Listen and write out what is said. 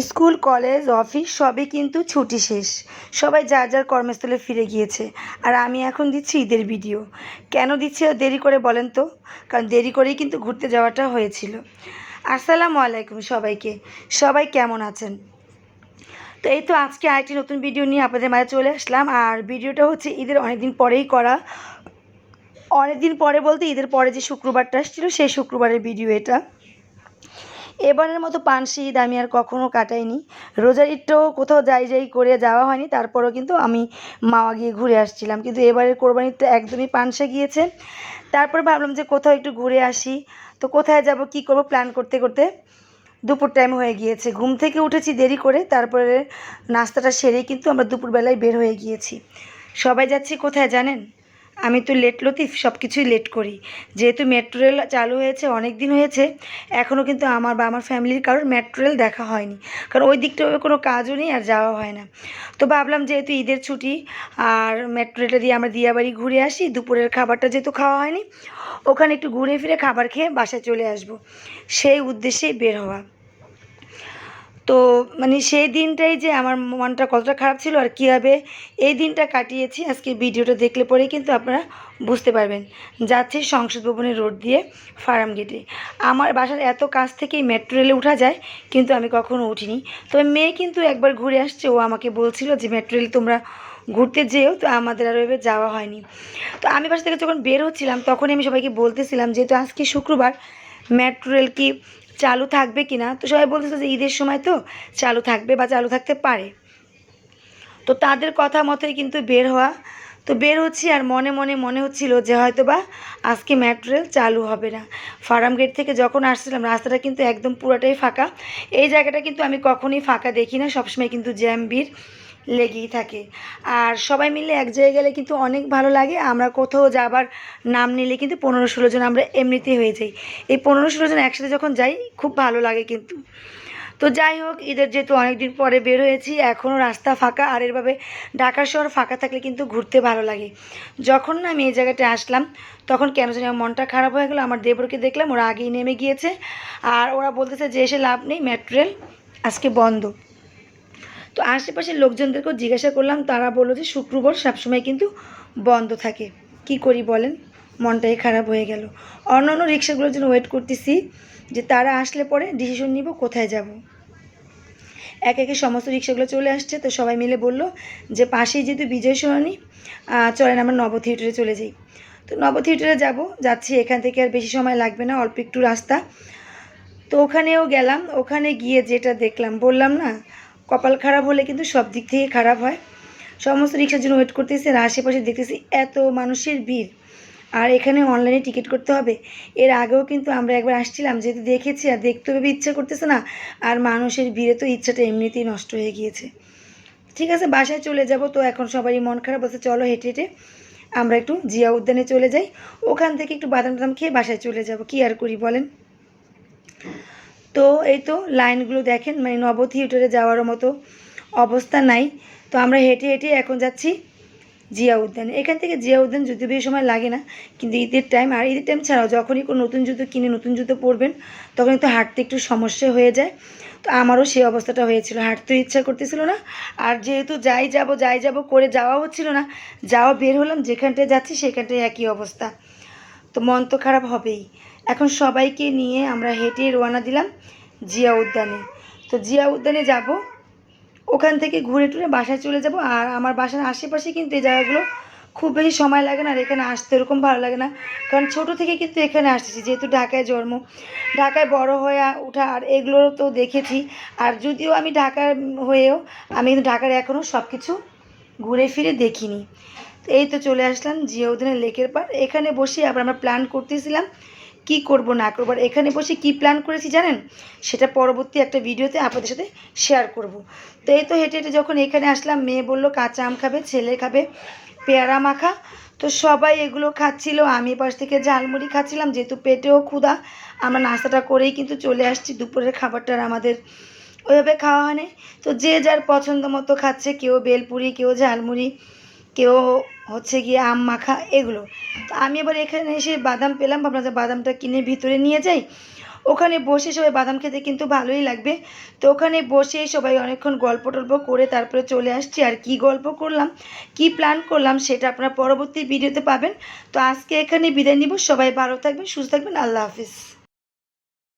School, college, office সবই কিন্তু ছুটি শেষ। সবাই যার যার কর্মস্থলে ফিরে গিয়েছে। আর আমি এখন দিচ্ছি ঈদের ভিডিও। কেন দিচ্ছি আর দেরি করে বলেন তো? কারণ দেরি করেই কিন্তু ঘুরতে যাওয়াটা হয়েছিল। আসসালামু আলাইকুম সবাইকে। সবাই কেমন আছেন? তো এই তো আজকে আরেকটি নতুন ভিডিও নিয়ে আপনাদের মাঝে চলে আসলাম। আর ভিডিওটা হচ্ছে ঈদের অনেক দিন পরেই করা। অনেক দিন পরে বলতে ঈদের পরে যে শুক্রবারটা আসছিল, সেই শুক্রবারের ভিডিও এটা। এবারের মতো পানসি ঈদ আমি আর কখনও কাটাইনি। রোজার ঈদটাও কোথাও যাই যাই করে যাওয়া হয়নি, তারপরেও কিন্তু আমি মাওয়া গিয়ে ঘুরে আসছিলাম। কিন্তু এবারের কোরবানিটা একদমই পানসে গিয়েছে। তারপর ভাবলাম যে কোথাও একটু ঘুরে আসি। তো কোথায় যাব, কি করব প্ল্যান করতে করতে দুপুর টাইম হয়ে গিয়েছে। ঘুম থেকে উঠেছি দেরি করে, তারপরে নাস্তাটা সেরেই কিন্তু আমরা দুপুরবেলায় বের হয়ে গিয়েছি। সবাই যাচ্ছি কোথায় জানেন? আমি তো লেট লতিফ সব কিছুই লেট করি। যেহেতু মেট্রো রেল চালু হয়েছে অনেক দিন হয়েছে এখনও কিন্তু আমার বা আমার ফ্যামিলির কারোর মেট্রো রেল দেখা হয়নি। কারণ ওই দিকটায় কোনো কাজও নেই আর যাওয়া হয় না। তো ভাবলাম যেহেতু ঈদের ছুটি, আর মেট্রো রেলটা দিয়ে আমরা দিয়াবাড়ি ঘুরে আসি, দুপুরের খাবারটা যেহেতু খাওয়া হয়নি, ওখানে একটু ঘুরে ফিরে খাবার খেয়ে বাসায় চলে আসব। সেই উদ্দেশ্যেই বের হওয়া। তো মানে সেই দিনটাই যে আমার মনটা কতটা খারাপ ছিল আর কীভাবে এই দিনটা কাটিয়েছি আজকে ভিডিওটা দেখলে পরেই কিন্তু আপনারা বুঝতে পারবেন। যাচ্ছি সংসদ ভবনের রোড দিয়ে ফার্ম গেটে। আমার বাসার এত কাছ থেকেই মেট্রো রেলে উঠা যায়, কিন্তু আমি কখনো উঠিনি। তবে মেয়ে কিন্তু একবার ঘুরে আসছে, ও আমাকে বলছিল যে, মেট্রো রেল তোমরা ঘুরতে যেও, তো আমাদের আর ওইভাবে যাওয়া হয়নি। তো আমি বাসা থেকে যখন বের হচ্ছিলাম, তখনই আমি সবাইকে বলতেছিলাম যেহেতু আজকে শুক্রবার, মেট্রো রেল কি চালু থাকবে কি না? তো সবাই বলতেছে যে ঈদের সময় তো চালু থাকবে বা চালু থাকতে পারে। তো তাদের কথা মতোই কিন্তু বের হওয়া। তো বের হচ্ছি আর মনে মনে মনে হচ্ছিল যে হয়তো বা আজকে মেট্রো রেল চালু হবে না। ফার্ম গেট থেকে যখন আসছিলাম, রাস্তাটা কিন্তু একদম পুরোটাই ফাঁকা। এই জায়গাটা কিন্তু আমি কখনোই ফাঁকা দেখি না, সবসময় কিন্তু জ্যাম ভিড় লেগেই থাকে। আর সবাই মিলে এক জায়গায় গেলে কিন্তু অনেক ভালো লাগে। আমরা কোথাও যাবার নাম নিলে কিন্তু পনেরো ষোলো জন আমরা এমনিতেই হয়ে যাই। এই পনেরো ষোলো জন একসাথে যখন যাই, খুব ভালো লাগে কিন্তু। তো যাই হোক, ঈদের যেহেতু অনেকদিন পরে বের হয়েছি এখনও রাস্তা ফাঁকা। আর এরভাবে ঢাকা শহর ফাঁকা থাকলে কিন্তু ঘুরতে ভালো লাগে। যখন না আমি এই জায়গাটায় আসলাম, তখন কেন জানি আমার মনটা খারাপ হয়ে গেলো। আমার দেবরকে দেখলাম, ওরা আগেই নেমে গিয়েছে। আর ওরা বলতেছে যে, এসে লাভ নেই, মেট্রো আজকে বন্ধ। তো আশেপাশের লোকজনদেরকেও জিজ্ঞাসা করলাম, তারা বলল যে শুক্রবার সবসময় কিন্তু বন্ধ থাকে। কি করি বলেন? মনটাই খারাপ হয়ে গেল। অন্য অন্য রিক্সাগুলোর জন্য ওয়েট করতেছি যে তারা আসলে পরে ডিসিশন নিব, কোথায় যাব। এক একে সমস্ত রিক্সাগুলো চলে আসছে, তো সবাই মিলে বলল যে পাশেই যেহেতু বিজয় সরণি চলেন আমরা নব থিয়েটারে চলে যাই। তো নব থিয়েটারে যাব, যাচ্ছি, এখান থেকে আর বেশি সময় লাগবে না, অল্প একটু রাস্তা। তো ওখানেও গেলাম, ওখানে গিয়ে যেটা দেখলাম, বললাম না কপাল খারাপ হলে কিন্তু সব দিক থেকে খারাপ হয়। সমস্ত রিক্সার জন্য ওয়েট করতেছি আর আশেপাশে দেখতেছি এত মানুষের ভিড়। আর এখানে অনলাইনে টিকিট করতে হবে। এর আগেও কিন্তু আমরা একবার আসছিলাম, যেহেতু দেখেছি আর দেখতে হবে, ইচ্ছা করতেছে না। আর মানুষের ভিড়ে তো ইচ্ছাটা এমনিতেই নষ্ট হয়ে গিয়েছে। ঠিক আছে, বাসায় চলে যাব। তো এখন সবারই মন খারাপ বলছে, চলো হেঁটে হেঁটে আমরা একটু জিয়া উদ্যানে চলে যাই। ওখান থেকে একটু বাদাম টাদাম খেয়ে বাসায় চলে যাব। কি আর করি বলেন? তো এই তো লাইনগুলো দেখেন মানে নব থিয়েটারে যাওয়ার মতো অবস্থা নাই। তো আমরা হেঁটে হেঁটে এখন যাচ্ছি জিয়া উদ্যানে। এখান থেকে জিয়া উদ্যান যদিও বেশি সময় লাগে না, কিন্তু ঈদের টাইম আর ঈদের টাইম ছাড়াও যখনই কোনো নতুন জুতো কিনে নতুন জুতো পরবেন তখন তো হাঁটতে একটু সমস্যা হয়ে যায়। তো আমারও সেই অবস্থাটা হয়েছিল, হাঁটতে ইচ্ছা করতেছিল না, আর যেহেতু যাই যাব যাই যাব করে যাওয়া হচ্ছিল না, যাওয়া বের হলাম, যেখানটায় যাচ্ছি সেখানটায় একই অবস্থা। তো মন তো খারাপ হবেই। এখন সবাইকে নিয়ে আমরা হেঁটে রওনা দিলাম জিয়া উদ্যানে। তো জিয়া উদ্যানে যাব, ওখান থেকে ঘুরে টুরে বাসায় চলে যাব আর আমার বাসার আশেপাশে কিন্তু এই জায়গাগুলো খুব বেশি সময় লাগে না আর এখানে আসতে এরকম ভালো লাগে না। কারণ ছোট থেকে কিন্তু এখানে আসতেছি, যেহেতু ঢাকায় জন্ম। ঢাকায় বড় হয়ে ওঠা আর এগুলো তো দেখেছি। আর যদিও আমি ঢাকার হয়েও আমি কিন্তু ঢাকার এখনও সব কিছু ঘুরে ফিরে দেখিনি। তো এই তো চলে আসলাম জিয়া উদ্যানের লেকের পার এখানে বসে আবার আমরা প্ল্যান করতেছিলাম কি করব, না করব, আর এখানে বসে কি প্ল্যান করেছি জানেন? সেটা পরবর্তী একটা ভিডিওতে আপনাদের সাথে শেয়ার করব। তো এই তো হেঁটে হেঁটে যখন এখানে আসলাম, মেয়ে বলল, কাঁচা আম খাবে, ছেলে খাবে, পেয়ারা মাখা। তো সবাই এগুলো খাচ্ছিল, আমি পাশ থেকে ঝালমুড়ি খাচ্ছিলাম, যেহেতু পেটেও ক্ষুধা, আমরা নাস্তাটা করেই কিন্তু চলে আসছি, দুপুরের খাবারটা আর আমাদের ওইভাবে খাওয়া হয়নি। তো যে যার পছন্দ মতো খাচ্ছে, কেউ বেলপুরি, কেউ ঝালমুড়ি, কেউ হচ্ছে গিয়ে আম মাখা এগুলো। তো আমি এবার এখানে এসে বাদাম পেলাম, ভাবলাম যে বাদামটা কিনে ভিতরে নিয়ে যাই। ওখানে বসে সবাই বাদাম খেতে কিন্তু ভালোই লাগবে। তো ওখানে বসে সবাই অনেকক্ষণ গল্প টল্প করে তারপরে চলে আসছি আর কি গল্প করলাম, কি প্ল্যান করলাম সেটা আপনারা পরবর্তী ভিডিওতে পাবেন। তো আজকে এখানে বিদায় নিব, সবাই ভালো থাকবেন, সুস্থ থাকবেন, আল্লাহ হাফিজ।